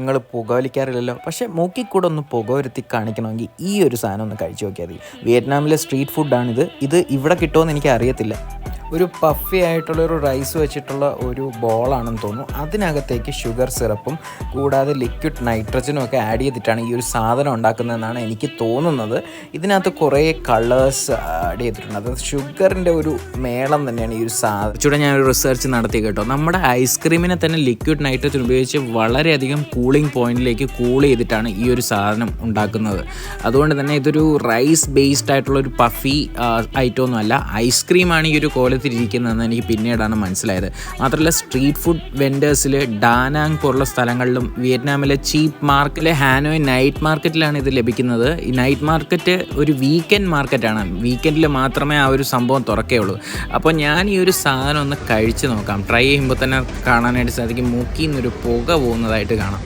നിങ്ങൾ പുകവലിക്കാറില്ലല്ലോ. പക്ഷേ മൂക്കിൽ കൂടെ ഒന്ന് പുകവരുത്തി കാണിക്കണമെങ്കിൽ ഈ ഒരു സാധനം ഒന്ന് കഴിച്ചു നോക്കിയാൽ മതി. വിയറ്റ്നാമിലെ സ്ട്രീറ്റ് ഫുഡാണിത്. ഇത് ഇവിടെ കിട്ടുമെന്ന് എനിക്ക് അറിയത്തില്ല ഒരു പഫി ആയിട്ടുള്ള ഒരു റൈസ് വെച്ചിട്ടുള്ള ഒരു ബോളാണെന്ന് തോന്നുന്നു. അതിനകത്തേക്ക് ഷുഗർ സിറപ്പും കൂടാതെ ലിക്വിഡ് നൈട്രജനും ഒക്കെ ആഡ് ചെയ്തിട്ടാണ് ഈ ഒരു സാധനം ഉണ്ടാക്കുന്നതെന്നാണ് എനിക്ക് തോന്നുന്നത്. ഇതിനകത്ത് കുറേ കളേഴ്സ് ആഡ് ചെയ്തിട്ടുണ്ട്. അത് ഷുഗറിന്റെ ഒരു മേളം തന്നെയാണ് ഈ ഒരു സാധനം ഞാൻ ഒരു റിസർച്ച് നടത്തി കേട്ടോ. നമ്മുടെ ഐസ്ക്രീമിനെ തന്നെ ലിക്വിഡ് നൈട്രജൻ ഉപയോഗിച്ച് വളരെയധികം കൂളിംഗ് പോയിന്റിലേക്ക് കൂൾ ചെയ്തിട്ടാണ് ഈ ഒരു സാധനം ഉണ്ടാക്കുന്നത്. അതുകൊണ്ട് തന്നെ ഇതൊരു റൈസ് ബേസ്ഡ് ആയിട്ടുള്ള ഒരു പഫി ഐറ്റം ഒന്നുമല്ല ഐസ്ക്രീമാണ് ഈ ഒരു കോലത്തിലിരിക്കുന്നതെന്ന് എനിക്ക് പിന്നീടാണ് മനസ്സിലായത്. മാത്രമല്ല സ്ട്രീറ്റ് ഫുഡ് വെൻഡേഴ്സിൽ ഡാനാങ് പോലുള്ള സ്ഥലങ്ങളിലും വിയറ്റ്നാമിലെ ചീപ്പ് മാർക്കറ്റിലെ ഹാനോയ് നൈറ്റ് മാർക്കറ്റിലാണ് ഇത് ലഭിക്കുന്നത്. ഈ നൈറ്റ് മാർക്കറ്റ് ഒരു വീക്കെൻഡ് മാർക്കറ്റാണ് വീക്കെൻഡിൽ മാത്രമേ ആ ഒരു സംഭവം തുറക്കുകയുള്ളൂ അപ്പോൾ ഞാൻ ഈ ഒരു സാധനം ഒന്ന് കഴിച്ച് നോക്കാം. ട്രൈ ചെയ്യുമ്പോൾ തന്നെ കാണാനായിട്ട് സാധിക്കും. മൂക്കിൽ നിന്നൊരു പുക പോകുന്നതായിട്ട് കാണാം.